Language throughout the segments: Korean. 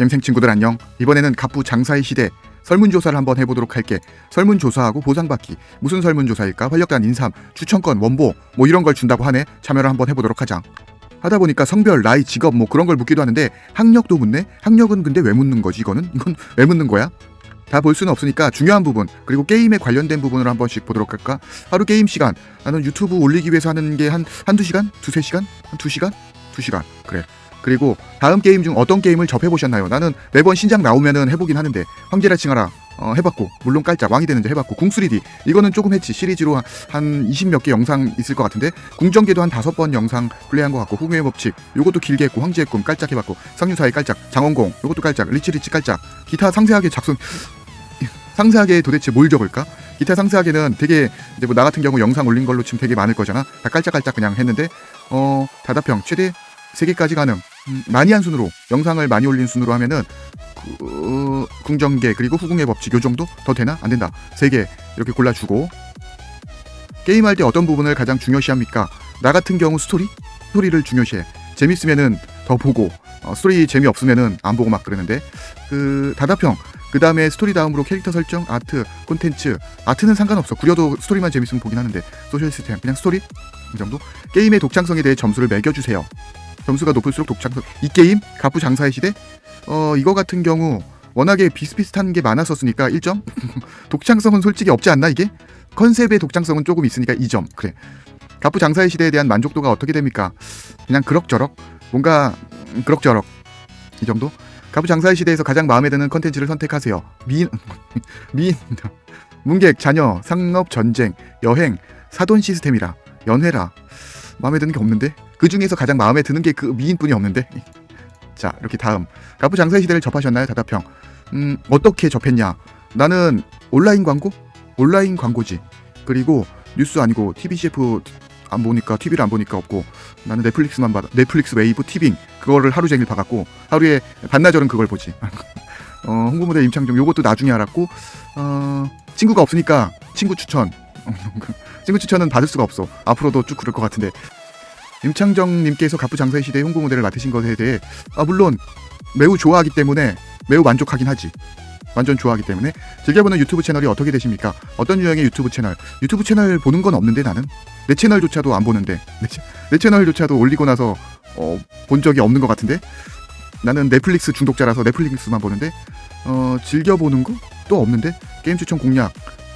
갬생 친구들 안녕. 이번에는 갑부 장사의 시대 설문조사를 한번 해보도록 할게. 설문조사하고 보상받기. 무슨 설문조사일까? 활력단 인삼, 추천권, 원보 뭐 이런 걸 준다고 하네. 참여를 한번 해보도록 하자. 하다 보니까 성별, 나이, 직업 뭐 그런 걸 묻기도 하는데 학력도 묻네. 학력은 근데 왜 묻는 거지 이거는? 이건 왜 묻는 거야? 다 볼 수는 없으니까 중요한 부분 그리고 게임에 관련된 부분을 한 번씩 보도록 할까? 하루 게임 시간 나는 유튜브 올리기 위해서 하는 게 한 한두 시간? 두세 시간? 한 두 시간? 두 시간 그래 그리고 다음 게임 중 어떤 게임을 접해보셨나요? 나는 매번 신작 나오면은 해보긴 하는데 황제라 칭하라 어, 해봤고 물론 깔짝 왕이 되는지 해봤고 궁3D 이거는 조금 했지 시리즈로 한20몇 개 영상 있을 것 같은데 궁정계도 한 다섯 번 영상 플레이한 것 같고 후궁의 법칙 요것도 길게 했고 황제의 꿈 깔짝 해봤고 상류사의 깔짝 장원공 요것도 깔짝 리치리치 깔짝 기타 상세하게 작성 상세하게 도대체 뭘 적을까? 기타 상세하게는 되게 이제 뭐 나 같은 경우 영상 올린 걸로 치면 되게 많을 거잖아. 다 깔짝깔짝 그냥 했는데 어 다다평 최대 3개까지 가능. 음, 많이 한 순으로 영상을 많이 올린 순으로 하면은 그, 궁정계 그리고 후궁의 법칙 요 정도 더 되나? 안 된다. 3개 이렇게 골라주고 게임할 때 어떤 부분을 가장 중요시합니까? 나 같은 경우 스토리? 스토리를 중요시해. 재밌으면은 더 보고 어, 스토리 재미없으면은 안 보고 막 그러는데 그 다다평 그 다음에 스토리 다음으로 캐릭터 설정, 아트, 콘텐츠 아트는 상관없어 구려도 스토리만 재밌으면 보긴 하는데 소셜 시스템 그냥 스토리 이 정도 게임의 독창성에 대해 점수를 매겨주세요 점수가 높을수록 독창성 이 게임 가부 장사의 시대? 어 이거 같은 경우 워낙에 비슷비슷한 게 많았었으니까 1점? 독창성은 솔직히 없지 않나 이게? 컨셉의 독창성은 조금 있으니까 2점. 그래. 가부 장사의 시대에 대한 만족도가 어떻게 됩니까? 그냥 그럭저럭? 뭔가 음, 그럭저럭. 이 정도? 가부 장사의 시대에서 가장 마음에 드는 컨텐츠를 선택하세요. 미인, 미인, 문객, 자녀, 상업, 전쟁, 여행, 사돈 시스템이라, 연회라. 마음에 드는 게 없는데? 그 중에서 가장 마음에 드는 게 그 미인뿐이 없는데? 자, 이렇게 다음. 가부 장사의 시대를 접하셨나요? 다다평. 음, 어떻게 접했냐? 나는 온라인 광고? 온라인 광고지. 그리고 뉴스 아니고 TBCF 안 보니까 TV를 안 보니까 없고 나는 넷플릭스만 받아 넷플릭스 웨이브 티빙 그거를 하루 종일 봐갖고 하루에 반나절은 그걸 보지 어, 홍보모델 임창정 요것도 나중에 알았고 어, 친구가 없으니까 친구 추천 친구 추천은 받을 수가 없어. 앞으로도 쭉 그럴 것 같은데. 임창정님께서 가부 장사의 시대 홍보 모델을 맡으신 것에 대해 아, 물론 매우 좋아하기 때문에 매우 만족하긴 하지. 완전 좋아하기 때문에. 즐겨보는 유튜브 채널이 어떻게 되십니까? 어떤 유형의 유튜브 채널? 유튜브 채널 보는 건 없는데 나는? 내 채널조차도 안 보는데. 내, 채- 내 채널조차도 올리고 나서 어, 본 적이 없는 것 같은데? 나는 넷플릭스 중독자라서 넷플릭스만 보는데 어, 즐겨보는 거 또 없는데? 게임 추천 공략.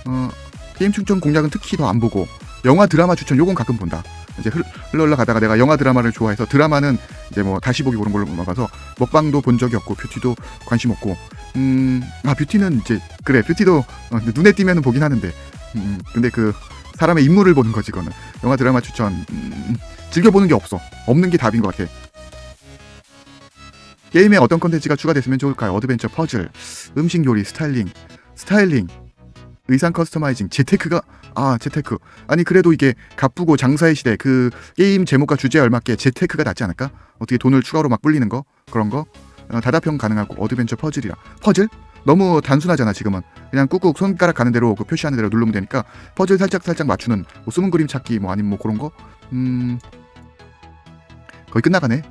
어, 게임 추천 공략은 특히 더 안 보고 영화 드라마 추천 요건 가끔 본다. 이제 흘- 흘러 흘러가다가 내가 영화 드라마를 좋아해서 드라마는 이제 뭐 다시 보기 그런 걸로 넘어가서 먹방도 본 적이 없고 뷰티도 관심 없고. 음아 뷰티는 이제 그래 뷰티도 어, 눈에 띄면 보긴 하는데. 음, 근데 그 사람의 인물을 보는 거지 그거는. 영화 드라마 추천 음, 즐겨보는 게 없어. 없는 게 답인 것 같아. 게임에 어떤 컨텐츠가 추가됐으면 좋을까요? 어드벤처 퍼즐 음식 요리 스타일링. 스타일링 의상 커스터마이징 재테크가 아 재테크. 아니 그래도 이게 가쁘고 장사의 시대 그 게임 제목과 주제에 얼맞게 재테크가 낫지 않을까? 어떻게 돈을 추가로 막 불리는 거? 그런 거? 어, 다다평 가능하고 어드벤처 퍼즐이라. 퍼즐? 너무 단순하잖아 지금은. 그냥 꾹꾹 손가락 가는 대로 그 표시하는 대로 누르면 되니까 퍼즐 살짝 살짝 맞추는 뭐 숨은 그림 찾기 뭐 아니면 뭐 그런 거음 거의 끝나가네.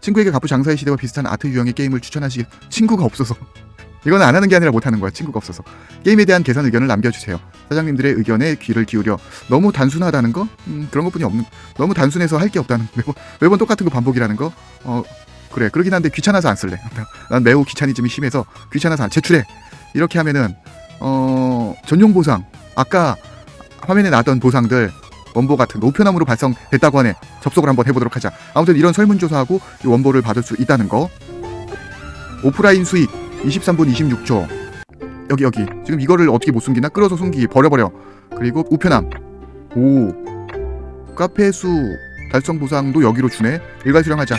친구에게 가부 장사의 시대와 비슷한 아트 유형의 게임을 추천하시 친구가 없어서 이건 안 하는 게 아니라 못 하는 거야 친구가 없어서. 게임에 대한 개선 의견을 남겨주세요. 사장님들의 의견에 귀를 기울여 너무 단순하다는 거? 음, 그런 것뿐이 없는 너무 단순해서 할 게 없다는 매번 매번 똑같은 거 반복이라는 거 어 그래. 그러긴 한데 귀찮아서 안 쓸래. 난 매우 귀차니즘이 심해서 귀찮아서 안 제출해. 이렇게 하면은 어 전용 보상. 아까 화면에 나왔던 보상들 원보 같은 거 우편함으로 발송됐다고 하네. 접속을 한번 해보도록 하자. 아무튼 이런 설문조사하고 이 원보를 받을 수 있다는 거. 오프라인 수익 23분 26초. 여기 여기. 지금 이거를 어떻게 못 숨기나? 끌어서 숨기기 버려버려. 그리고 우편함. 오. 카페 수 달성 보상도 여기로 주네. 일괄 수령하자.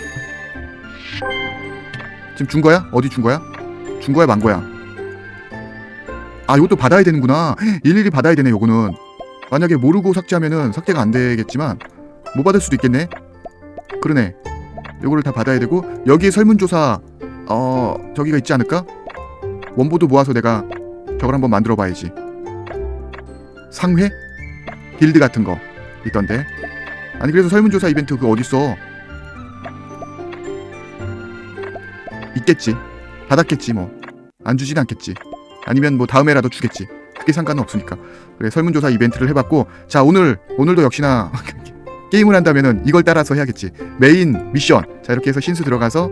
지금 준 거야? 어디 준 거야? 준 거야 만 거야? 아 이것도 받아야 되는구나. 일일이 받아야 되네 요거는. 만약에 모르고 삭제하면은 삭제가 안 되겠지만 못 받을 수도 있겠네. 그러네. 요거를 다 받아야 되고 여기에 설문조사 어 저기가 있지 않을까? 원보도 모아서 내가 저걸 한번 만들어 봐야지. 상회? 빌드 같은 거 있던데. 아니 그래서 설문조사 이벤트 그거 어딨어? 있겠지. 받았겠지 뭐. 안 주진 않겠지. 아니면 뭐 다음에라도 주겠지. 그게 상관은 없으니까. 그래 설문조사 이벤트를 해봤고 자 오늘 오늘도 역시나 게임을 한다면은 이걸 따라서 해야겠지. 메인 미션. 자 이렇게 해서 신수 들어가서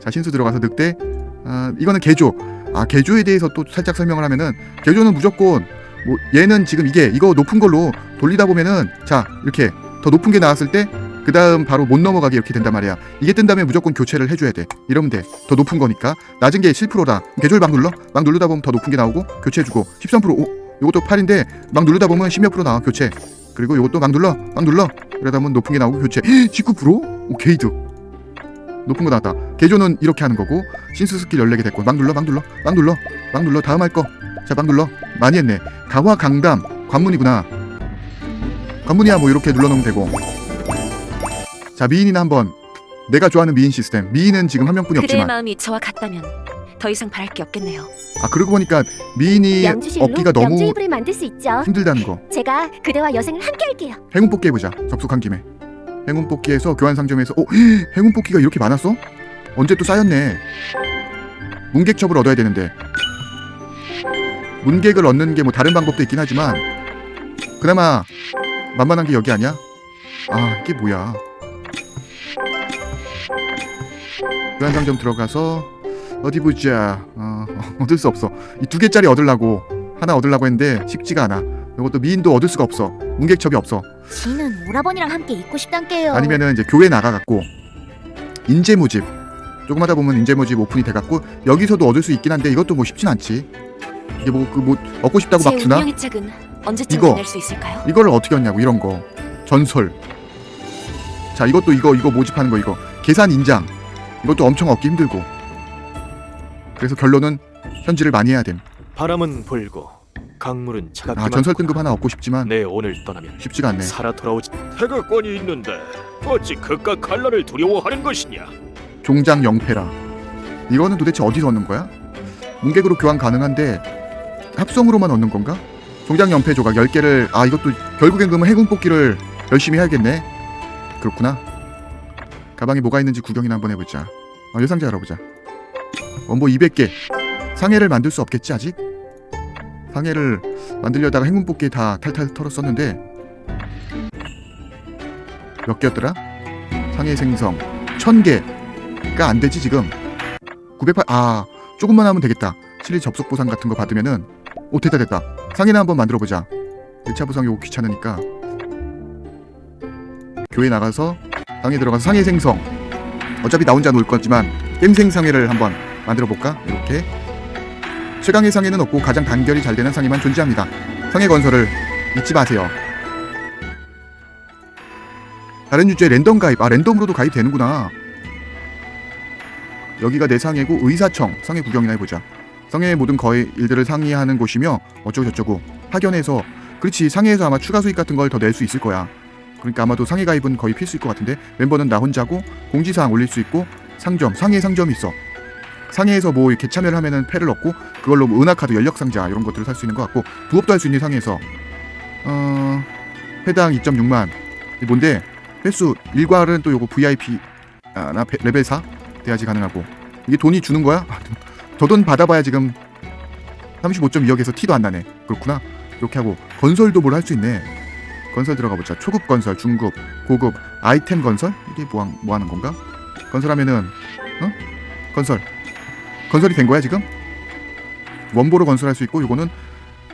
자 신수 들어가서 늑대. 아 이거는 개조 아 개조에 대해서 또 살짝 설명을 하면은 개조는 무조건 뭐 얘는 지금 이게 이거 높은 걸로 돌리다 보면은 자 이렇게 더 높은 게 나왔을 때 그 다음 바로 못 넘어가게 이렇게 된단 말이야. 이게 뜬다면 무조건 교체를 해줘야 돼. 이러면 돼더 높은 거니까. 낮은 게 7%다. 개조를 막 눌러? 막 누르다 보면 더 높은 게 나오고 교체해주고. 13% 오, 이것도 8인데 막 누르다 보면 10몇 프로 나와 교체. 그리고 이것도 막 눌러? 막 눌러. 그러다 보면 높은 게 나오고 교체. 19%? 오 게이득 높은 거 나왔다. 개조는 이렇게 하는 거고 신수 스킬 14개 됐고 막 눌러 막 눌러 막 눌러 막 눌러 다음 할 거. 자 막 눌러. 많이 했네. 가화 강담 관문이구나. 관문이야 뭐 이렇게 눌러놓으면 되고. 자 미인이나 한번. 내가 좋아하는 미인 시스템. 미인은 지금 한 명뿐이 그대의 없지만. 마음이 저와 같다면 더 이상 바랄 게 없겠네요. 아 그러고 보니까 미인이 얻기가 너무 이불을 만들 수 있죠. 힘들다는 거. 제가 그대와 여생을 함께 할게요. 행운 뽑기 해보자. 접속한 김에 행운 뽑기에서 교환 상점에서 오 행운 뽑기가 이렇게 많았어? 언제 또 쌓였네. 문객첩을 얻어야 되는데. 문객을 얻는 게 뭐 다른 방법도 있긴 하지만 그나마 만만한 게 여기 아니야? 아 이게 뭐야? 교환 상점 들어가서 어디 보자. 어, 얻을 수 없어. 이 두 개짜리 얻으려고 하나 얻으려고 했는데 쉽지가 않아. 이것도 미인도 얻을 수가 없어. 문객첩이 없어 지는 오라버니랑 함께 있고 싶단께요. 아니면은 이제 교회 나가갖고 인재 모집 조금 하다 보면 인재 모집 오픈이 돼갖고 여기서도 얻을 수 있긴 한데 이것도 뭐 쉽진 않지 이게 뭐 그 뭐 얻고 싶다고 제 막 주나 운명의 책은 언제쯤 이거. 낼수 있을까요? 이거를 어떻게 얻냐고 이런 거 전설 자 이것도 이거 이거 모집하는 거 이거 계산 인장 이것도 엄청 얻기 힘들고 그래서 결론은 현질을 많이 해야 됨. 바람은 불고 강물은 차갑기만 아 전설. 등급 하나 얻고 싶지만 내 오늘 떠나면 쉽지가 않네. 살아 돌아오지 태극권이 있는데 어찌 그깟 칼날을 두려워하는 것이냐? 종장 영패라. 이거는 도대체 어디서 얻는 거야? 문객으로 교환 가능한데 합성으로만 얻는 건가? 종장 영패 조각 10개를 아 이것도 결국엔 그러면 해군 뽑기를 열심히 해야겠네. 그렇구나. 가방에 뭐가 있는지 구경이나 한번 해보자. 아, 예상자 알아보자. 원보 200개. 상해를 만들 수 없겠지 아직? 상해를 만들려다가 행운 뽑기에 다 탈탈 털었었는데 몇 개였더라? 상해 생성. 1000개 가안 되지 지금. 908 아 조금만 하면 되겠다. 실리 접속 보상 같은 거 받으면은 오 됐다 됐다. 상해나 한번 만들어 보자. 1차 보상 요거 귀찮으니까. 교회 나가서 상해 들어가서 상해 생성. 어차피 나 혼자 놀 거지만 겜생 상해를 한번 만들어 볼까? 이렇게 최강의 상해는 없고 가장 단결이 잘 되는 상해만 존재합니다. 상해 건설을 잊지 마세요. 다른 주제 랜덤 가입. 아 랜덤으로도 가입되는구나. 여기가 내 상해고 의사청 상해 구경이나 해보자. 상해의 모든 거의 일들을 상의하는 곳이며 어쩌고 저쩌고 파견해서 그렇지 상해에서 아마 추가 수익 같은 걸 더 낼 수 있을 거야. 그러니까 아마도 상해 가입은 거의 필수일 것 같은데 멤버는 나 혼자고 공지사항 올릴 수 있고 상점 상해 상점이 있어 상해에서 뭐 이렇게 참여를 하면은 패를 얻고 그걸로 뭐 은하 카드 연력 상자 이런 것들을 살 수 있는 것 같고 부업도 할 수 있는 상해에서 어 회당 2.6만. 이게 뭔데? 횟수 일괄은 또 요거 VIP 아나 레벨 4 돼야지 가능하고. 이게 돈이 주는 거야? 저 돈 받아봐야 지금 35.2억에서 티도 안 나네. 그렇구나. 이렇게 하고 건설도 뭘 할 수 있네. 건설 들어가 보자. 초급 건설 중급 고급 아이템 건설? 이게 뭐, 한- 뭐 하는 건가? 건설하면은 어? 건설 건설이 된 거야 지금 원보로 건설할 수 있고 요거는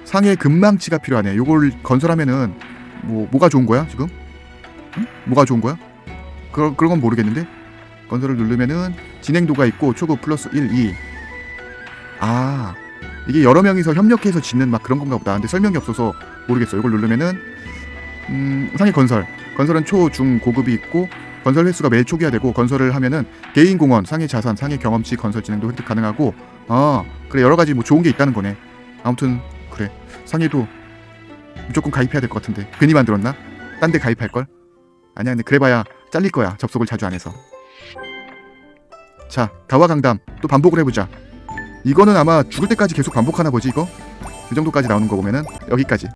상해 금망치가 필요하네 요걸 건설하면은 뭐 뭐가 좋은 거야 지금 응? 뭐가 좋은 거야 그런 그런 건 모르겠는데 건설을 누르면은 진행도가 있고 초급 플러스 1, 2. 아 이게 여러 명이서 협력해서 짓는 막 그런 건가 보다. 근데 설명이 없어서 모르겠어. 이걸 누르면은 음, 상해 건설. 건설은 초, 중, 고급이 있고 건설 횟수가 매일 초기화 되고 건설을 하면은 개인 공원, 상해 자산, 상해 경험치 건설 진행도 획득 가능하고 아 그래 여러 가지 뭐 좋은 게 있다는 거네. 아무튼 그래 상해도 무조건 가입해야 될 것 같은데 괜히 만들었나? 딴 데 가입할 걸? 아니야 근데 그래봐야 잘릴 거야 접속을 자주 안 해서. 자, 가와 강담 또 반복을 해보자. 이거는 아마 죽을 때까지 계속 반복하나 보지 이거? 이 정도까지 나오는 거 보면은 여기까지.